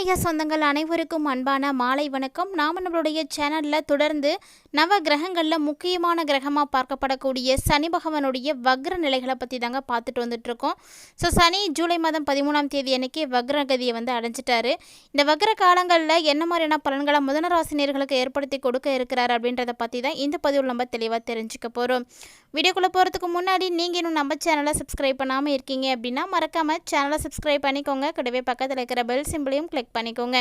ஆன்மீக சொந்தங்கள் அனைவருக்கும் அன்பான மாலை வணக்கம். நாம் நம்மளுடைய சேனலில் தொடர்ந்து நவ கிரகங்களில் முக்கியமான கிரகமாக பார்க்கப்படக்கூடிய சனி பகவானுடைய வக்ர நிலைகளை பற்றி தாங்க பார்த்துட்டு வந்துட்டுருக்கோம். ஸோ சனி ஜூலை மாதம் பதிமூணாம் தேதி அன்னைக்கு வக்ரகதியை வந்து அடைஞ்சிட்டாரு. இந்த வக்ர காலங்களில் என்ன மாதிரியான பலன்களை முதனராசினியர்களுக்கு ஏற்படுத்தி கொடுக்க இருக்கிறார் அப்படின்றத பற்றி தான் இந்த பதிவில் நம்ம தெளிவாக தெரிஞ்சுக்க போகிறோம் வீடியோக்குள்ளே போகிறதுக்கு முன்னாடி நீங்கள் இன்னும் நம்ம சேனலை சப்ஸ்கிரைப் பண்ணாமல் இருக்கீங்க அப்படின்னா மறக்காமல் சேனலை சப்ஸ்கிரைப் பண்ணிக்கோங்க. கூடவே பக்கத்தில் இருக்கிற பெல் சிம்பிளையும் கிளிக் பண்ணிக்கோங்க.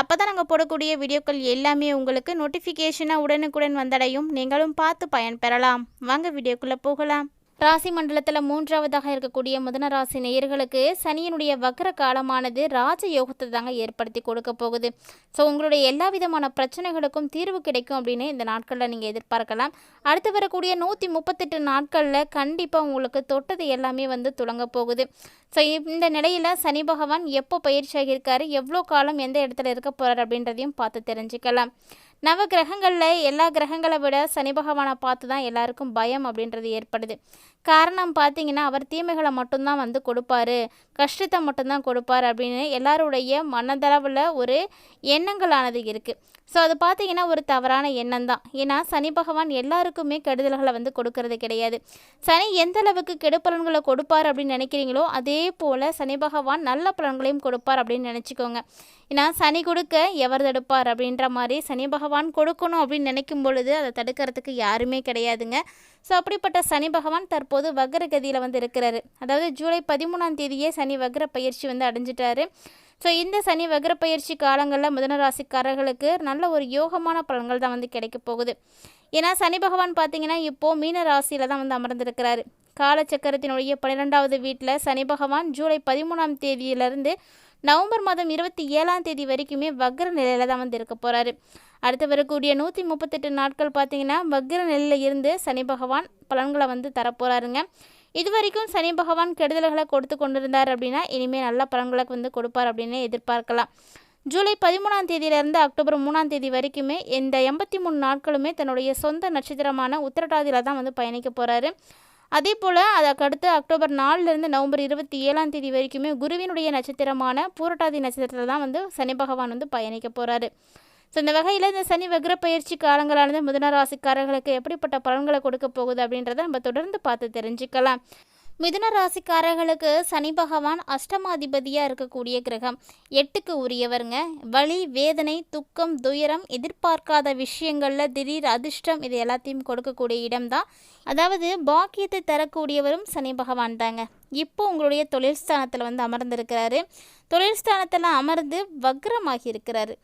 அப்போ தான் நாங்கள் போடக்கூடிய வீடியோக்கள் எல்லாமே உங்களுக்கு நோட்டிஃபிகேஷனாக உடனுக்குடன் வந்தடையும் நீங்களும் பார்த்து பயன் பெறலாம். வாங்க வீடியோக்குள்ளே போகலாம். ராசி மண்டலத்தில் மூன்றாவதாக இருக்கக்கூடிய முதன ராசி நேயர்களுக்கு சனியினுடைய வக்கர காலமானது ராஜ யோகத்தை தாங்க ஏற்படுத்தி கொடுக்க போகுது. ஸோ உங்களுடைய எல்லா விதமான பிரச்சனைகளுக்கும் தீர்வு கிடைக்கும் அப்படின்னு இந்த நாட்களில் நீங்கள் எதிர்பார்க்கலாம். அடுத்து வரக்கூடிய நூற்றி முப்பத்தெட்டு நாட்களில் கண்டிப்பாக உங்களுக்கு தொட்டது எல்லாமே வந்து துளங்க போகுது. ஸோ இந்த நிலையில் சனி பகவான் எப்போ பயிற்சியாக இருக்கார் எவ்வளோ காலம் எந்த இடத்துல இருக்க போகிறார் அப்படின்றதையும் பார்த்து தெரிஞ்சுக்கலாம். நவ கிரகங்களில் எல்லா கிரகங்களை விட சனி பகவானை பார்த்து தான் எல்லாருக்கும் பயம் அப்படின்றது ஏற்படுது. காரணம் பார்த்தீங்கன்னா அவர் தீமைகளை மட்டும்தான் வந்து கொடுப்பாரு. கஷ்டத்தை மட்டும்தான் கொடுப்பார் அப்படின்னு எல்லாருடைய மனதளவில் ஒரு எண்ணங்களானது இருக்குது ஸோ அது பார்த்தீங்கன்னா ஒரு தவறான எண்ணம் தான் ஏன்னா சனி பகவான் எல்லாருக்குமே கெடுதல்களை வந்து கொடுக்கறது கிடையாது. சனி எந்த அளவுக்கு கெடுப்பலன்களை கொடுப்பார் அப்படின்னு நினைக்கிறீங்களோ அதே போல் சனி பகவான் நல்ல பலன்களையும் கொடுப்பார் அப்படின்னு நினச்சிக்கோங்க. ஏன்னா சனி கொடுக்க எவர் தடுப்பார் அப்படின்ற மாதிரி சனி பகவான் கொடுக்கணும் அப்படின்னு நினைக்கும் பொழுது அதை தடுக்கிறதுக்கு யாருமே கிடையாதுங்க. ஸோ அப்படிப்பட்ட சனி பகவான் தற்போது வக்ர கதியில் வந்து இருக்கிறாரு. அதாவது ஜூலை பதிமூணாம் தேதியே சனி வக்ர பயிற்சி வந்து அடைஞ்சிட்டாரு. ஸோ இந்த சனி வக்ர பயிற்சி காலங்களில் முதன ராசிக்காரர்களுக்கு நல்ல ஒரு யோகமான பலன்கள் தான் வந்து கிடைக்க போகுது. ஏன்னா சனி பகவான் பார்த்தீங்கன்னா இப்போது மீன ராசியில் தான் வந்து அமர்ந்திருக்கிறாரு. காலச்சக்கரத்தினுடைய பன்னிரெண்டாவது வீட்டில் சனி பகவான் ஜூலை பதிமூணாம் தேதியிலிருந்து நவம்பர் மாதம் இருபத்தி ஏழாம் தேதி வரைக்குமே வக்ர நிலையில் தான் வந்து இருக்க போகிறாரு அடுத்து வரக்கூடிய நூற்றி முப்பத்தெட்டு நாட்கள் பார்த்தீங்கன்னா வக்ர நிலையில் இருந்து சனி பகவான் பலன்களை வந்து தரப்போகிறாருங்க இது வரைக்கும் சனி பகவான் கெடுதல்களை கொடுத்து கொண்டிருந்தார் அப்படின்னா இனிமேல் நல்ல பலன்களை வந்து கொடுப்பார் அப்படின்னு எதிர்பார்க்கலாம். ஜூலை பதிமூணாம் தேதியிலிருந்து அக்டோபர் மூணாம் தேதி வரைக்குமே இந்த எண்பத்தி மூணு நாட்களுமே தன்னுடைய சொந்த நட்சத்திரமான உத்திரட்டாதியில் தான் வந்து பயணிக்க போகிறாரு அதே போல் அதற்கடுத்து அக்டோபர் நாலுலேருந்து நவம்பர் இருபத்தி ஏழாம் தேதி வரைக்குமே குருவினுடைய நட்சத்திரமான பூரட்டாதி நட்சத்திரத்தில் தான் வந்து சனி பகவான் வந்து பயணிக்க போகிறாரு ஸோ இந்த வகையில் இந்த சனி வக்ர பயிற்சி காலங்களானது மிதன ராசிக்காரர்களுக்கு எப்படிப்பட்ட பலன்களை கொடுக்க போகுது அப்படின்றத நம்ம தொடர்ந்து பார்த்து தெரிஞ்சுக்கலாம். மிதுன ராசிக்காரர்களுக்கு சனி பகவான் அஷ்டமாதிபதியாக இருக்கக்கூடிய கிரகம் எட்டுக்கு உரியவருங்க. வலி வேதனை துக்கம் துயரம் எதிர்பார்க்காத விஷயங்களில் திடீர் அதிர்ஷ்டம் இது எல்லாத்தையும் கொடுக்கக்கூடிய இடம்தான். அதாவது பாக்கியத்தை தரக்கூடியவரும் சனி பகவான் தாங்க. இப்போ உங்களுடைய தொழில் ஸ்தானத்தில் வந்து அமர்ந்திருக்கிறாரு. தொழில் ஸ்தானத்தில் அமர்ந்து வக்ரமாகி இருக்கிறாரு.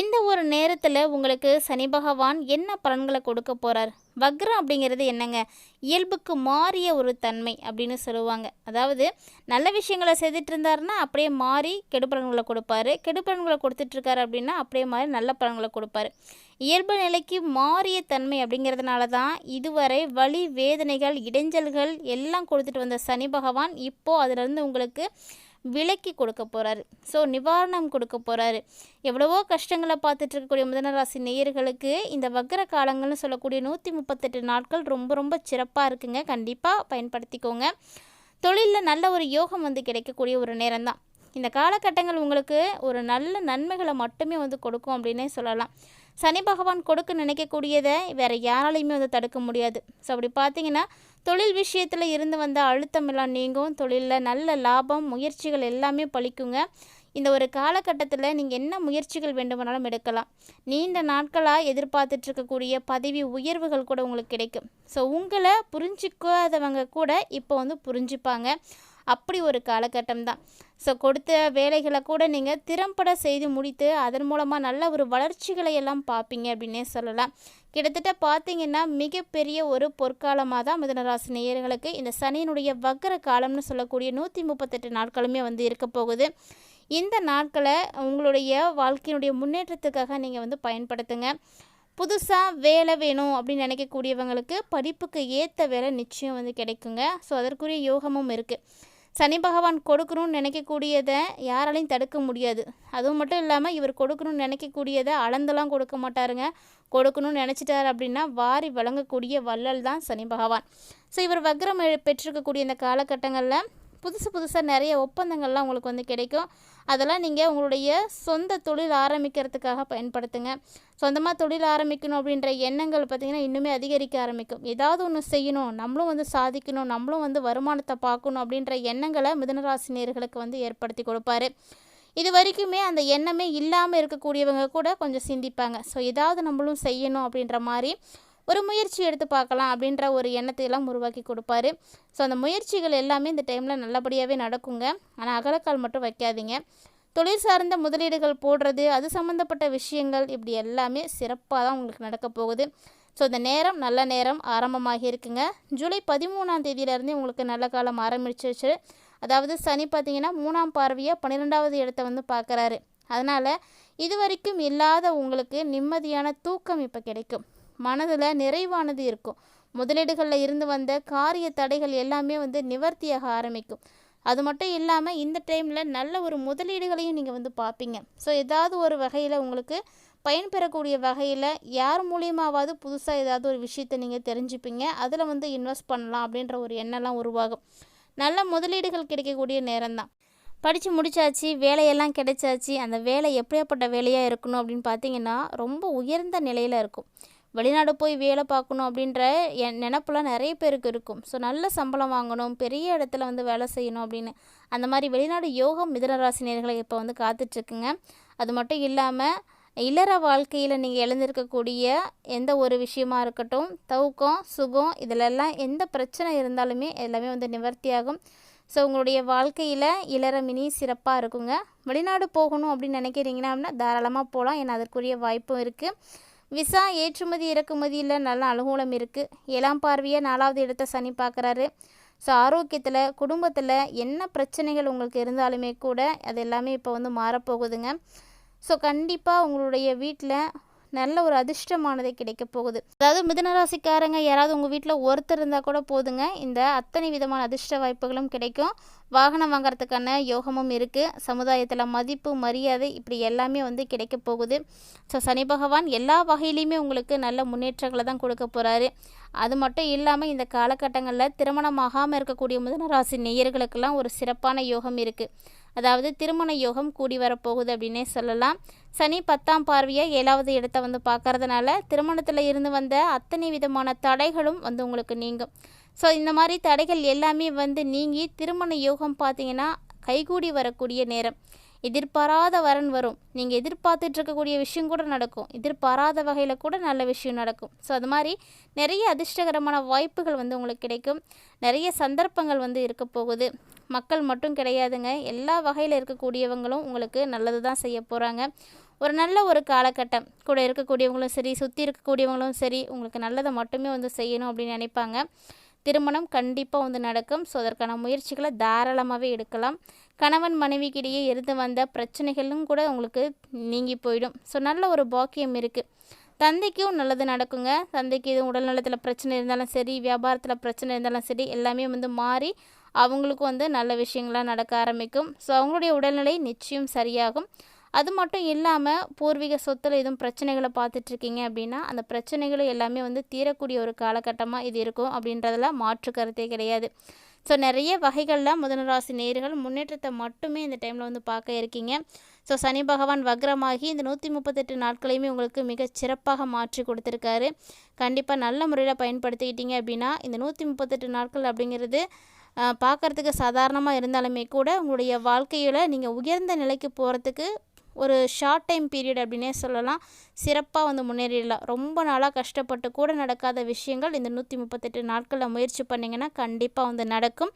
இந்த ஒரு நேரத்தில் உங்களுக்கு சனி பகவான் என்ன பலன்களை கொடுக்க போகிறார் வக்ரம் அப்படிங்கிறது என்னங்க? இயல்புக்கு மாறிய ஒரு தன்மை அப்படின்னு சொல்லுவாங்க. அதாவது நல்ல விஷயங்களை செய்துட்டு இருந்தாருன்னா அப்படியே மாறி கெடுபலன்களை கொடுப்பாரு. கெடுபலன்களை கொடுத்துட்ருக்காரு அப்படின்னா அப்படியே மாறி நல்ல பலன்களை கொடுப்பாரு. இயல்பு நிலைக்கு மாறிய தன்மை அப்படிங்கிறதுனால தான் இதுவரை வலி வேதனைகள் இடைஞ்சல்கள் எல்லாம் கொடுத்துட்டு வந்த சனி பகவான் இப்போது அதிலிருந்து உங்களுக்கு விலக்கி கொடுக்க போகிறாரு ஸோ நிவாரணம் கொடுக்க போகிறாரு எவ்வளவோ கஷ்டங்களை பார்த்துட்டு இருக்கக்கூடிய மிதனராசி நேயர்களுக்கு இந்த வக்கர காலங்கள்னு சொல்லக்கூடிய நூற்றி முப்பத்தெட்டு நாட்கள் ரொம்ப ரொம்ப சிறப்பாக இருக்குங்க. கண்டிப்பாக பயன்படுத்திக்கோங்க. தொழிலில் நல்ல ஒரு யோகம் வந்து கிடைக்கக்கூடிய ஒரு நேரம் தான் இந்த காலகட்டங்கள் உங்களுக்கு ஒரு நல்ல நன்மைகளை மட்டுமே வந்து கொடுக்கும் அப்படின்னே சொல்லலாம். சனி பகவான் கொடுக்க நினைக்கக்கூடியதை வேறு யாராலையுமே வந்து தடுக்க முடியாது. ஸோ அப்படி பார்த்தீங்கன்னா தொழில் விஷயத்தில் இருந்து வந்த அழுத்தம் எல்லாம் நீங்கும். தொழிலில் நல்ல லாபம் முயற்சிகள் எல்லாமே பழிக்குங்க. இந்த ஒரு காலகட்டத்தில் நீங்கள் என்ன முயற்சிகள் வேண்டுமானாலும் எடுக்கலாம். நீண்ட நாட்களாக எதிர்பார்த்துட்ருக்கக்கூடிய பதவி உயர்வுகள் கூட உங்களுக்கு கிடைக்கும். ஸோ உங்களை புரிஞ்சிக்காதவங்க கூட இப்போ வந்து புரிஞ்சுப்பாங்க. அப்படி ஒரு காலகட்டம் தான் ஸோ கொடுத்த வேலைகளை கூட நீங்கள் திறம்பட செய்து முடித்து அதன் மூலமாக நல்ல ஒரு வளர்ச்சிகளை எல்லாம் பார்ப்பீங்க அப்படின்னே சொல்லலாம். கிட்டத்தட்ட பார்த்தீங்கன்னா மிகப்பெரிய ஒரு பொற்காலமாக தான் மிதனராசி நேயர்களுக்கு இந்த சனியினுடைய வக்கர காலம்னு சொல்லக்கூடிய நூற்றி முப்பத்தெட்டு நாட்களுமே வந்து இருக்க போகுது. இந்த நாட்களை உங்களுடைய வாழ்க்கையினுடைய முன்னேற்றத்துக்காக நீங்கள் வந்து பயன்படுத்துங்க. புதுசாக வேலை வேணும் அப்படின்னு நினைக்கக்கூடியவங்களுக்கு படிப்புக்கு ஏற்ற வேலை நிச்சயம் வந்து கிடைக்குங்க. ஸோ அதற்குரிய யோகமும் இருக்குது சனி பகவான் கொடுக்கணும்னு நினைக்கக்கூடியதை யாராலையும் தடுக்க முடியாது. அதுவும் மட்டும் இல்லாமல் இவர் கொடுக்கணும்னு நினைக்கக்கூடியதை அளந்தெல்லாம் கொடுக்க மாட்டாருங்க. கொடுக்கணும்னு நினச்சிட்டார் அப்படின்னா வாரி வழங்கக்கூடிய வள்ளல் தான் சனி பகவான். ஸோ இவர் வக்ரம் பெற்றிருக்கக்கூடிய இந்த காலகட்டங்களில் புதுசு புதுசாக நிறைய ஒப்பந்தங்கள்லாம் உங்களுக்கு வந்து கிடைக்கும். அதெல்லாம் நீங்கள் உங்களுடைய சொந்த தொழில் ஆரம்பிக்கிறதுக்காக பயன்படுத்துங்க. சொந்தமாக தொழில் ஆரம்பிக்கணும் அப்படின்ற எண்ணங்கள் பார்த்திங்கன்னா இன்னுமே அதிகரிக்க ஆரம்பிக்கும். ஏதாவது ஒன்று செய்யணும் நம்மளும் வந்து சாதிக்கணும் நம்மளும் வந்து வருமானத்தை பார்க்கணும் அப்படின்ற எண்ணங்களை மிதனராசினியர்களுக்கு வந்து ஏற்படுத்தி கொடுப்பாரு. இது வரைக்குமே அந்த எண்ணமே இல்லாமல் இருக்கக்கூடியவங்க கூட கொஞ்சம் சிந்திப்பாங்க. ஸோ ஏதாவது நம்மளும் செய்யணும் அப்படின்ற மாதிரி ஒரு முயற்சி எடுத்து பார்க்கலாம் அப்படின்ற ஒரு எண்ணத்தை எல்லாம் உருவாக்கி கொடுப்பாரு. ஸோ அந்த முயற்சிகள் எல்லாமே இந்த டைமில் நல்லபடியாகவே நடக்குங்க. ஆனால் அகலக்கால் மட்டும் வைக்காதீங்க. தொழில் சார்ந்த முதலீடுகள் போடுறது அது சம்மந்தப்பட்ட விஷயங்கள் இப்படி எல்லாமே சிறப்பாக தான் உங்களுக்கு நடக்க போகுது. ஸோ இந்த நேரம் நல்ல நேரம் ஆரம்பமாகி இருக்குங்க. ஜூலை பதிமூணாம் தேதியிலேருந்து உங்களுக்கு நல்ல காலம் ஆரம்பிச்சிருச்சு. அதாவது சனி பார்த்தீங்கன்னா மூணாம் பார்வையாக பன்னிரெண்டாவது இடத்த வந்து பார்க்குறாரு. அதனால் இது வரைக்கும் இல்லாத உங்களுக்கு நிம்மதியான தூக்கம் இப்போ கிடைக்கும். மனதில் நிறைவானது இருக்கும். முதலீடுகளில் இருந்து வந்த காரிய தடைகள் எல்லாமே வந்து நிவர்த்தியாக ஆரம்பிக்கும். அது மட்டும் இல்லாமல் இந்த டைமில் நல்ல ஒரு முதலீடுகளையும் நீங்கள் வந்து பார்ப்பீங்க ஸோ ஏதாவது ஒரு வகையில் உங்களுக்கு பயன்பெறக்கூடிய வகையில் யார் மூலியமாவது புதுசாக ஏதாவது ஒரு விஷயத்தை நீங்கள் தெரிஞ்சுப்பீங்க. அதில் வந்து இன்வெஸ்ட் பண்ணலாம் அப்படின்ற ஒரு எண்ணம்லாம் உருவாகும். நல்ல முதலீடுகள் கிடைக்கக்கூடிய நேரம் தான் படித்து முடிச்சாச்சு வேலையெல்லாம் கிடைச்சாச்சு. அந்த வேலை எப்படியாப்பட்ட வேலையாக இருக்கணும் அப்படின்னு பார்த்தீங்கன்னா ரொம்ப உயர்ந்த நிலையில் இருக்கும். வெளிநாடு போய் வேலை பார்க்கணும் அப்படின்ற என் நினப்புலாம் நிறைய பேருக்கு இருக்கும். ஸோ நல்ல சம்பளம் வாங்கணும் பெரிய இடத்துல வந்து வேலை செய்யணும் அப்படின்னு. அந்த மாதிரி வெளிநாடு யோகம் மிதனராசினியர்களை இப்போ வந்து காத்துட்ருக்குங்க. அது மட்டும் இல்லாமல் இல்லற வாழ்க்கையில் நீங்கள் எழுந்திருக்கக்கூடிய எந்த ஒரு விஷயமா இருக்கட்டும் தவுக்கம் சுகம் இதிலெல்லாம் எந்த பிரச்சனை இருந்தாலுமே எல்லாமே வந்து நிவர்த்தியாகும். ஸோ உங்களுடைய வாழ்க்கையில் இளற மினி சிறப்பாக இருக்குங்க. வெளிநாடு போகணும் அப்படின்னு நினைக்கிறீங்கன்னா அப்படின்னா தாராளமாக போகலாம் ஏன்னா அதற்குரிய வாய்ப்பும் இருக்குது விசா ஏற்றுமதி இறக்குமதியில் நல்ல அனுகூலம் இருக்குது ஏழாம் பார்வையாக நாலாவது இடத்த சனி பார்க்குறாரு. ஸோ ஆரோக்கியத்தில் குடும்பத்தில் என்ன பிரச்சனைகள் உங்களுக்கு இருந்தாலுமே கூட அது எல்லாமே இப்போ வந்து மாறப்போகுதுங்க. ஸோ கண்டிப்பாக உங்களுடைய வீட்டில் நல்ல ஒரு அதிர்ஷ்டமானது கிடைக்க போகுது. அதாவது மிதனராசிக்காரங்க யாராவது உங்கள் வீட்டில் ஒருத்தர் இருந்தால் கூட போதுங்க. இந்த அத்தனை விதமான அதிர்ஷ்ட வாய்ப்புகளும் கிடைக்கும். வாகனம் வாங்குறதுக்கான யோகமும் இருக்குது சமுதாயத்தில் மதிப்பு மரியாதை இப்படி எல்லாமே வந்து கிடைக்க போகுது. ஸோ சனி பகவான் எல்லா வகையிலையுமே உங்களுக்கு நல்ல முன்னேற்றங்களை தான் கொடுக்க போகிறாரு அது மட்டும் இல்லாமல் இந்த காலகட்டங்களில் திருமணமாகாமல் இருக்கக்கூடிய மிதனராசி நேயர்களுக்கெல்லாம் ஒரு சிறப்பான யோகம் இருக்குது அதாவது திருமண யோகம் கூடி வரப்போகுது அப்படின்னே சொல்லலாம். சனி பத்தாம் பார்வையாக ஏழாவது இடத்த வந்து பார்க்கறதுனால திருமணத்தில் இருந்து வந்த அத்தனை விதமான தடைகளும் வந்து உங்களுக்கு நீங்கும். ஸோ இந்த மாதிரி தடைகள் எல்லாமே வந்து நீங்கி திருமண யோகம் பார்த்தீங்கன்னா கைகூடி வரக்கூடிய நேரம். எதிர்பாராத வரன் வரும். நீங்கள் எதிர்பார்த்துட்டு இருக்கக்கூடிய விஷயம் கூட நடக்கும். எதிர்பாராத வகையில் கூட நல்ல விஷயம் நடக்கும். ஸோ அது மாதிரி நிறைய அதிர்ஷ்டகரமான வாய்ப்புகள் வந்து உங்களுக்கு கிடைக்கும். நிறைய சந்தர்ப்பங்கள் வந்து இருக்க போகுது. மக்கள் மட்டும் கிடையாதுங்க. எல்லா வகையில் இருக்கக்கூடியவங்களும் உங்களுக்கு நல்லது தான் செய்ய போகிறாங்க ஒரு நல்ல ஒரு காலகட்டம். கூட இருக்கக்கூடியவங்களும் சரி சுற்றி இருக்கக்கூடியவங்களும் சரி உங்களுக்கு நல்லதை மட்டுமே வந்து செய்யணும் அப்படின்னு நினைப்பாங்க. திருமணம் கண்டிப்பாக வந்து நடக்கும். ஸோ அதற்கான முயற்சிகளை தாராளமாகவே எடுக்கலாம். கணவன் மனைவிக்கிடையே இருந்து வந்த பிரச்சனைகளும் கூட உங்களுக்கு நீங்கி போயிடும். ஸோ நல்ல ஒரு பாக்கியம் இருக்குது தந்தைக்கும் நல்லது நடக்குங்க. தந்தைக்கு எதுவும் உடல் நலத்தில் பிரச்சனை இருந்தாலும் சரி வியாபாரத்தில் பிரச்சனை இருந்தாலும் சரி எல்லாமே வந்து மாறி அவங்களுக்கும் வந்து நல்ல விஷயங்களாக நடக்க ஆரம்பிக்கும். ஸோ அவங்களுடைய உடல்நிலை நிச்சயம் சரியாகும். அது மட்டும் இல்லாமல் பூர்வீக சொத்தில் எதுவும் பிரச்சனைகளை பார்த்துட்ருக்கீங்க அப்படின்னா அந்த பிரச்சனைகளை எல்லாமே வந்து தீரக்கூடிய ஒரு காலகட்டமாக இது இருக்கும் அப்படின்றதுல மாற்று கருத்தே கிடையாது. ஸோ நிறைய வகைகளில் முதனராசி நேர்கள் முன்னேற்றத்தை மட்டுமே இந்த டைமில் வந்து பார்க்க இருக்கீங்க. ஸோ சனி பகவான் வக்ரமாகி இந்த நூற்றி முப்பத்தெட்டு நாட்களையுமே உங்களுக்கு மிக சிறப்பாக மாற்றி கொடுத்துருக்காரு. கண்டிப்பாக நல்ல முறையில் பயன்படுத்திக்கிட்டீங்க அப்படின்னா இந்த நூற்றி முப்பத்தெட்டு நாட்கள் அப்படிங்கிறது பார்க்குறதுக்கு சாதாரணமாக இருந்தாலுமே கூட உங்களுடைய வாழ்க்கையில் நீங்கள் உயர்ந்த நிலைக்கு போகிறதுக்கு ஒரு ஷார்ட் டைம் பீரியட் அப்படின்னே சொல்லலாம். சிறப்பாக வந்து முன்னேறிடலாம். ரொம்ப நாளாக கஷ்டப்பட்டு கூட நடக்காத விஷயங்கள் இந்த நூற்றி முப்பத்தெட்டு நாட்களில் முயற்சி பண்ணிங்கன்னா கண்டிப்பாக வந்து நடக்கும்.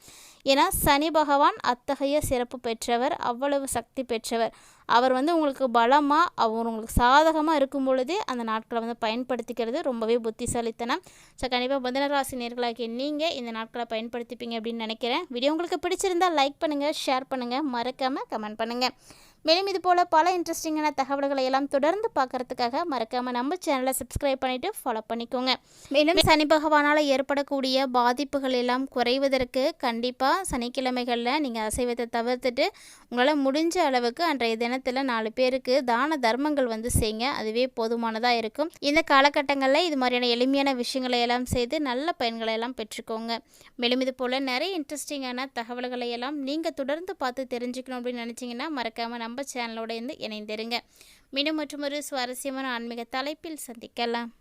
ஏன்னா சனி பகவான் அத்தகைய சிறப்பு பெற்றவர் அவ்வளவு சக்தி பெற்றவர். அவர் வந்து உங்களுக்கு பலமாக அவர் உங்களுக்கு சாதகமாக இருக்கும் பொழுதே அந்த நாட்களை வந்து பயன்படுத்திக்கிறது ரொம்பவே புத்திசாலித்தனம். ஸோ கண்டிப்பாக புதனராசி நேர்களாகிய நீங்கள் இந்த நாட்களை பயன்படுத்திப்பீங்க அப்படின்னு நினைக்கிறேன். வீடியோ உங்களுக்கு பிடிச்சிருந்தால் லைக் பண்ணுங்கள் ஷேர் பண்ணுங்கள் மறக்காமல் கமெண்ட் பண்ணுங்கள் மேலும் இது போல் பல இன்ட்ரெஸ்டிங்கான தகவல்களை எல்லாம் தொடர்ந்து பார்க்கறதுக்காக மறக்காமல் நம்ம சேனலை சப்ஸ்கிரைப் பண்ணிவிட்டு ஃபாலோ பண்ணிக்கோங்க. மேலும் சனி பகவானால் ஏற்படக்கூடிய பாதிப்புகள் எல்லாம் குறைவதற்கு கண்டிப்பாக சனிக்கிழமைகளில் நீங்கள் அசைவத்தை தவிர்த்துட்டு உங்களால் முடிஞ்ச அளவுக்கு அன்றைய தினத்தில் நாலு பேருக்கு தான தர்மங்கள் வந்து செய்யுங்க. அதுவே போதுமானதாக இருக்கும். இந்த காலகட்டங்களில் இது மாதிரியான எளிமையான விஷயங்களை எல்லாம் செய்து நல்ல பயன்களை எல்லாம் பெற்றுக்கோங்க. மேலும் இது போல் நிறைய இன்ட்ரெஸ்டிங்கான தகவல்களை எல்லாம் நீங்கள் தொடர்ந்து பார்த்து தெரிஞ்சுக்கணும் அப்படின்னு நினச்சிங்கன்னா மறக்காமல் நம்ம சேனலோட இருந்து இணைந்திருங்க. மீண்டும் மற்றும் ஒரு சுவாரஸ்யமான ஆன்மீக தலைப்பில் சந்திக்கலாம்.